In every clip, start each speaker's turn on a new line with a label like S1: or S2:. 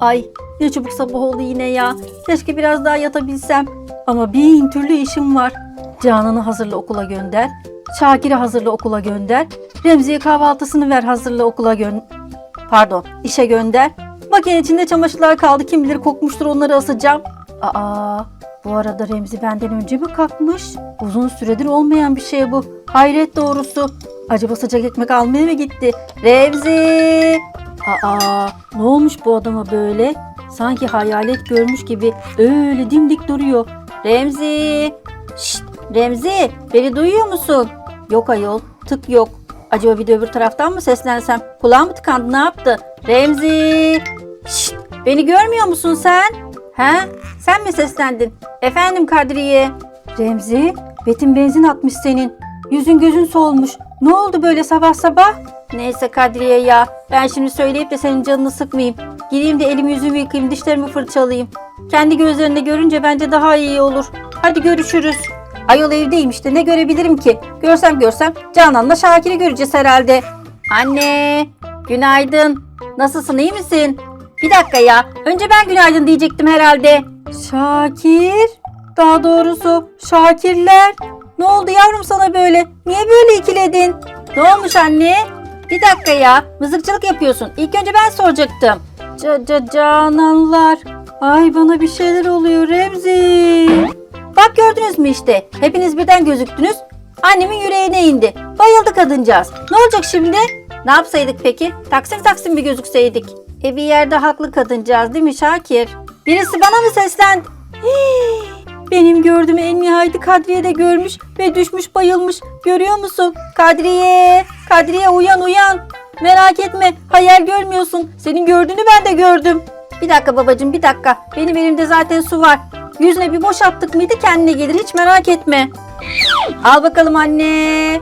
S1: Ay ne çabuk sabah oldu yine ya. Keşke biraz daha yatabilsem. Ama bin türlü işim var. Canan'ı hazırla okula gönder. Şakir'i hazırla okula gönder. Remzi'ye kahvaltısını ver hazırla okula gön... Pardon işe gönder. Makine içinde çamaşırlar kaldı. Kim bilir kokmuştur onları asacağım. Aa bu arada Remzi benden önce mi kalkmış? Uzun süredir olmayan bir şey bu. Hayret doğrusu. Acaba sıcak ekmek almaya mı gitti? Remzi! Aa ne olmuş bu adama böyle? Sanki hayalet görmüş gibi öyle dimdik duruyor. Remzi! Şşt! Remzi! Beni duyuyor musun? Yok ayol. Tık yok. Acaba bir de öbür taraftan mı seslensem? Kulağım mı tıkandı ne yaptı? Remzi! Şşt! Beni görmüyor musun sen? He? Sen mi seslendin? Efendim Kadriye. Remzi, Betin benzin atmış senin. Yüzün gözün solmuş. Ne oldu böyle sabah sabah? Neyse Kadriye ya. Ben şimdi söyleyip de senin canını sıkmayayım. Gideyim de elimi yüzümü yıkayayım, dişlerimi fırçalayayım. Kendi gözlerinde görünce bence daha iyi olur. Hadi görüşürüz. Ayol evdeyim işte ne görebilirim ki? Görsem görsem Canan'la Şakir'i göreceğiz herhalde. Anne, günaydın. Nasılsın iyi misin? Bir dakika ya. Önce ben günaydın diyecektim herhalde. Şakir. Daha doğrusu Şakirler. Ne oldu yavrum sana böyle? Niye böyle ikiledin? Ne olmuş anne? Bir dakika ya. Mızıkçılık yapıyorsun. İlk önce ben soracaktım. Ca ca cananlar. Ay bana bir şeyler oluyor Remzi. Bak gördünüz mü işte. Hepiniz birden gözüktünüz. Annemin yüreğine indi. Bayıldı kadıncağız. Ne olacak şimdi? Ne yapsaydık peki? Taksim taksim bir gözükseydik. E bir yerde haklı kadıncağız değil mi Şakir? Birisi bana mı seslendi? Hii, Benim gördüğümü en nihayeti Kadriye de görmüş ve düşmüş bayılmış. Görüyor musun? Kadriye, Kadriye uyan uyan. Merak etme hayal görmüyorsun. Senin gördüğünü ben de gördüm. Bir dakika babacığım bir dakika. Benim elimde zaten su var. Yüzüne bir boşalttık mıydı kendine gelir hiç merak etme. Al bakalım anne.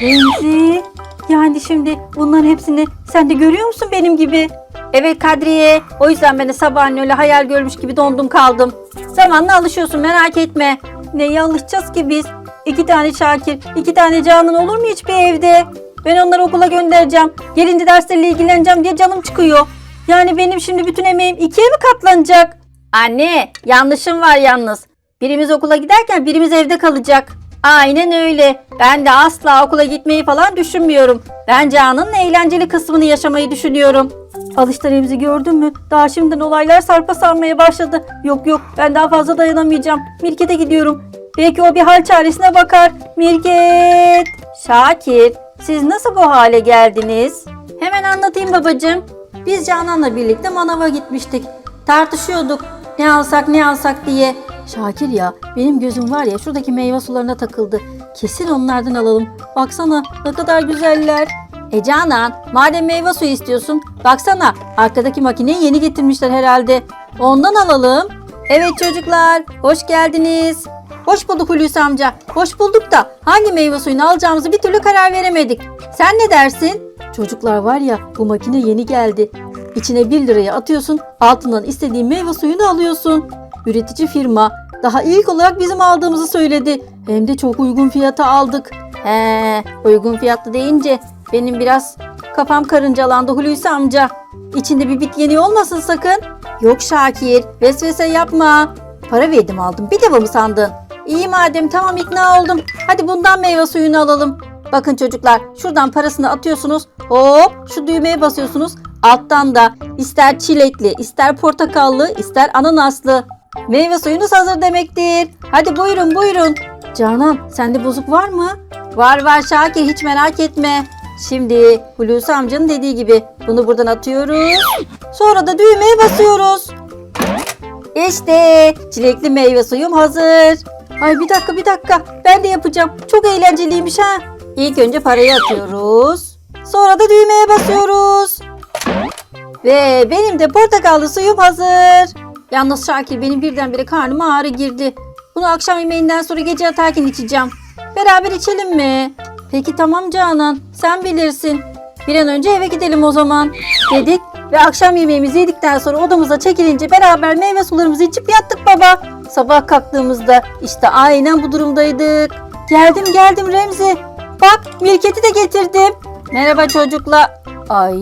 S1: Remzi. Yani şimdi bunların hepsini sen de görüyor musun benim gibi? Evet Kadriye. O yüzden ben de sabahleyin öyle hayal görmüş gibi dondum kaldım. Zamanla alışıyorsun merak etme. Neye alışacağız ki biz? İki tane Şakir, iki tane Canan olur mu hiç bir evde? Ben onları okula göndereceğim. Gelince derslerle ilgileneceğim diye canım çıkıyor. Yani benim şimdi bütün emeğim ikiye mi katlanacak? Anne, yanlışım var yalnız. Birimiz okula giderken birimiz evde kalacak. Aynen öyle. Ben de asla okula gitmeyi falan düşünmüyorum. Ben Canan'ın eğlenceli kısmını yaşamayı düşünüyorum. Alışlarımızı gördün mü? Daha şimdiden olaylar sarpa sarmaya başladı. Yok yok ben daha fazla dayanamayacağım. Mirket'e gidiyorum. Belki o bir hal çaresine bakar. Mirket! Şakir, siz nasıl bu hale geldiniz? Hemen anlatayım babacığım. Biz Canan'la birlikte manava gitmiştik. Tartışıyorduk. Ne alsak ne alsak diye. Şakir ya benim gözüm var ya şuradaki meyve sularına takıldı. Kesin onlardan alalım. Baksana ne kadar güzeller. E Canan madem meyve suyu istiyorsun baksana arkadaki makineyi yeni getirmişler herhalde. Ondan alalım. Evet çocuklar hoş geldiniz. Hoş bulduk Hulusi amca. Hoş bulduk da hangi meyve suyunu alacağımızı bir türlü karar veremedik. Sen ne dersin? Çocuklar var ya bu makine yeni geldi. İçine 1 liraya atıyorsun altından istediğin meyve suyunu alıyorsun. Üretici firma daha ilk olarak bizim aldığımızı söyledi. Hem de çok uygun fiyata aldık. He, uygun fiyatlı deyince benim biraz kafam karıncalandı Hulusi amca. İçinde bir bit yeni olmasın sakın. Yok Şakir, vesvese yapma. Para verdim aldım. Bir defa mı sandın? İyi madem tamam ikna oldum. Hadi bundan meyve suyunu alalım. Bakın çocuklar şuradan parasını atıyorsunuz. Hop şu düğmeye basıyorsunuz. Alttan da ister çilekli, ister portakallı, ister ananaslı. Meyve suyunuz hazır demektir. Hadi buyurun buyurun. Canan sende bozuk var mı? Var var Şakir hiç merak etme. Şimdi Hulusi amcanın dediği gibi bunu buradan atıyoruz. Sonra da düğmeye basıyoruz. İşte çilekli meyve suyum hazır. Ay bir dakika bir dakika ben de yapacağım. Çok eğlenceliymiş ha. İlk önce parayı atıyoruz. Sonra da düğmeye basıyoruz. Ve benim de portakallı suyum hazır. Yalnız Şakir benim birdenbire karnıma ağrı girdi. Bunu akşam yemeğinden sonra gece yatarken içeceğim. Beraber içelim mi? Peki tamam Canan sen bilirsin. Bir an önce eve gidelim o zaman dedik ve akşam yemeğimizi yedikten sonra odamıza çekilince beraber meyve sularımızı içip yattık baba. Sabah kalktığımızda işte aynen bu durumdaydık. Geldim geldim Remzi. Bak Mirket'i de getirdim. Merhaba çocuklar. Ay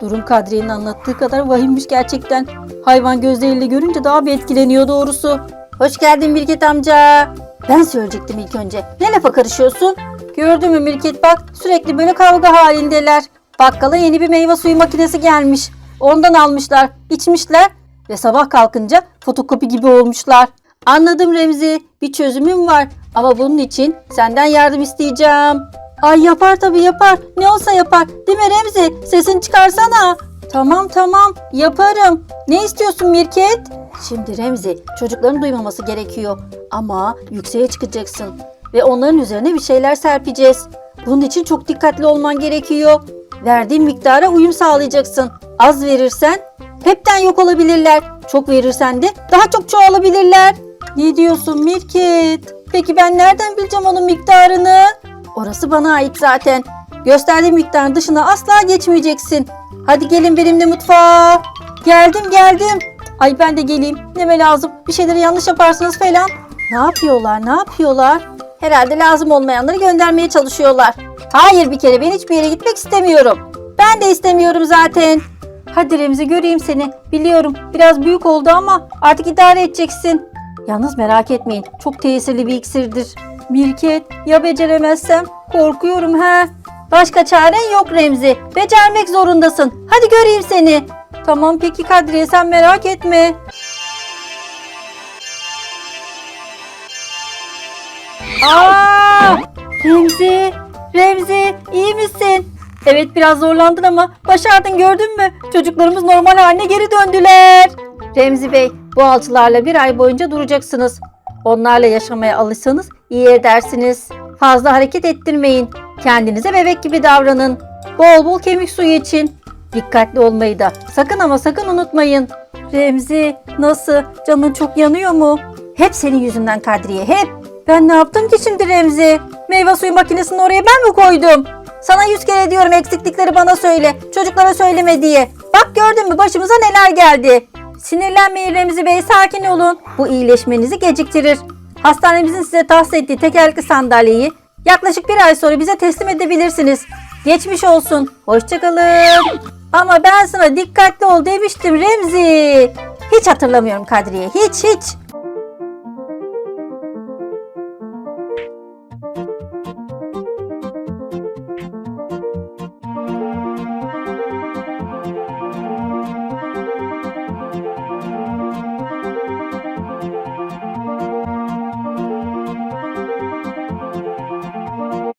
S1: durum Kadriye'nin anlattığı kadar vahimmiş gerçekten. Hayvan gözleriyle görünce daha bir etkileniyor doğrusu. Hoş geldin Mirket amca. Ben söyleyecektim ilk önce. Ne lafa karışıyorsun? Gördün mü Mirket bak sürekli böyle kavga halindeler. Bakkala yeni bir meyve suyu makinesi gelmiş. Ondan almışlar, içmişler ve sabah kalkınca fotokopi gibi olmuşlar. Anladım Remzi. Bir çözümüm var. Ama bunun için senden yardım isteyeceğim. Ay yapar tabii yapar. Ne olsa yapar. Değil mi Remzi? Sesini çıkarsana. Tamam tamam yaparım. Ne istiyorsun Mirket? Şimdi Remzi çocukların duymaması gerekiyor. Ama yükseğe çıkacaksın. Ve onların üzerine bir şeyler serpeceğiz. Bunun için çok dikkatli olman gerekiyor. Verdiğin miktara uyum sağlayacaksın. Az verirsen hepten yok olabilirler. Çok verirsen de daha çok çoğalabilirler. Ne diyorsun Mirket? Peki ben nereden bileceğim onun miktarını? Orası bana ait zaten. Gösterdiğim miktarın dışına asla geçmeyeceksin. Hadi gelin benimle mutfağa. Geldim geldim. Ay ben de geleyim. Neme lazım? Bir şeyleri yanlış yaparsınız falan. Ne yapıyorlar? Ne yapıyorlar? Herhalde lazım olmayanları göndermeye çalışıyorlar. Hayır bir kere ben hiçbir yere gitmek istemiyorum. Ben de istemiyorum zaten. Hadi Remzi göreyim seni. Biliyorum biraz büyük oldu ama artık idare edeceksin. Yalnız merak etmeyin çok tesirli bir iksirdir. Mirket ya beceremezsem korkuyorum he. Başka çaren yok Remzi. Becermek zorundasın. Hadi göreyim seni. Tamam peki Kadriye sen merak etme. Aa! Remzi, Remzi iyi misin? Evet biraz zorlandın ama başardın gördün mü? Çocuklarımız normal haline geri döndüler. Remzi Bey bu alçılarla bir ay boyunca duracaksınız. Onlarla yaşamaya alışsanız iyi edersiniz. Fazla hareket ettirmeyin. Kendinize bebek gibi davranın. Bol bol kemik suyu için. Dikkatli olmayı da sakın ama sakın unutmayın. Remzi nasıl? Canın çok yanıyor mu? Hep senin yüzünden Kadriye hep. Ben ne yaptım ki şimdi Remzi? Meyve suyu makinesini oraya ben mi koydum? Sana yüz kere diyorum eksiklikleri bana söyle. Çocuklara söyleme diye. Bak gördün mü başımıza neler geldi. Sinirlenmeyin Remzi Bey sakin olun. Bu iyileşmenizi geciktirir. Hastanemizin size tahsis ettiği tekerlekli sandalyeyi yaklaşık bir ay sonra bize teslim edebilirsiniz. Geçmiş olsun. Hoşçakalın. Ama ben sana dikkatli ol demiştim Remzi. Hiç hatırlamıyorum Kadriye. Hiç hiç.